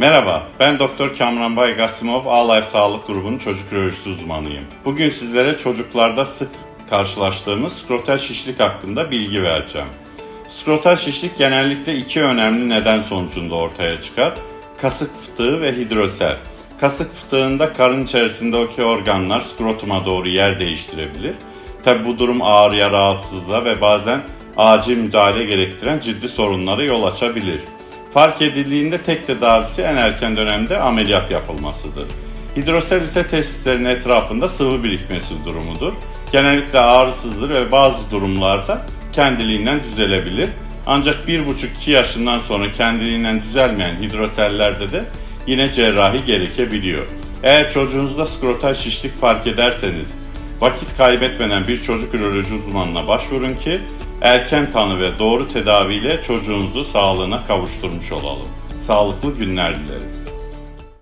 Merhaba, ben Doktor Kamran Bay Gasimov, Alive Sağlık Grubu'nun çocuk röntgenisi uzmanıyım. Bugün sizlere çocuklarda sık karşılaştığımız skrotal şişlik hakkında bilgi vereceğim. Skrotal şişlik genellikle iki önemli neden sonucunda ortaya çıkar. Kasık fıtığı ve hidrosel. Kasık fıtığında karın içerisindeki organlar skrotuma doğru yer değiştirebilir. Tabi bu durum ağrıya, rahatsızlığa ve bazen acil müdahale gerektiren ciddi sorunlara yol açabilir. Fark edildiğinde tek tedavisi en erken dönemde ameliyat yapılmasıdır. Hidrosel ise testislerin etrafında sıvı birikmesi durumudur. Genellikle ağrısızdır ve bazı durumlarda kendiliğinden düzelebilir. Ancak 1,5-2 yaşından sonra kendiliğinden düzelmeyen hidrosellerde de yine cerrahi gerekebiliyor. Eğer çocuğunuzda skrotal şişlik fark ederseniz vakit kaybetmeden bir çocuk üroloji uzmanına başvurun ki erken tanı ve doğru tedaviyle çocuğunuzu sağlığına kavuşturmuş olalım. Sağlıklı günler dilerim.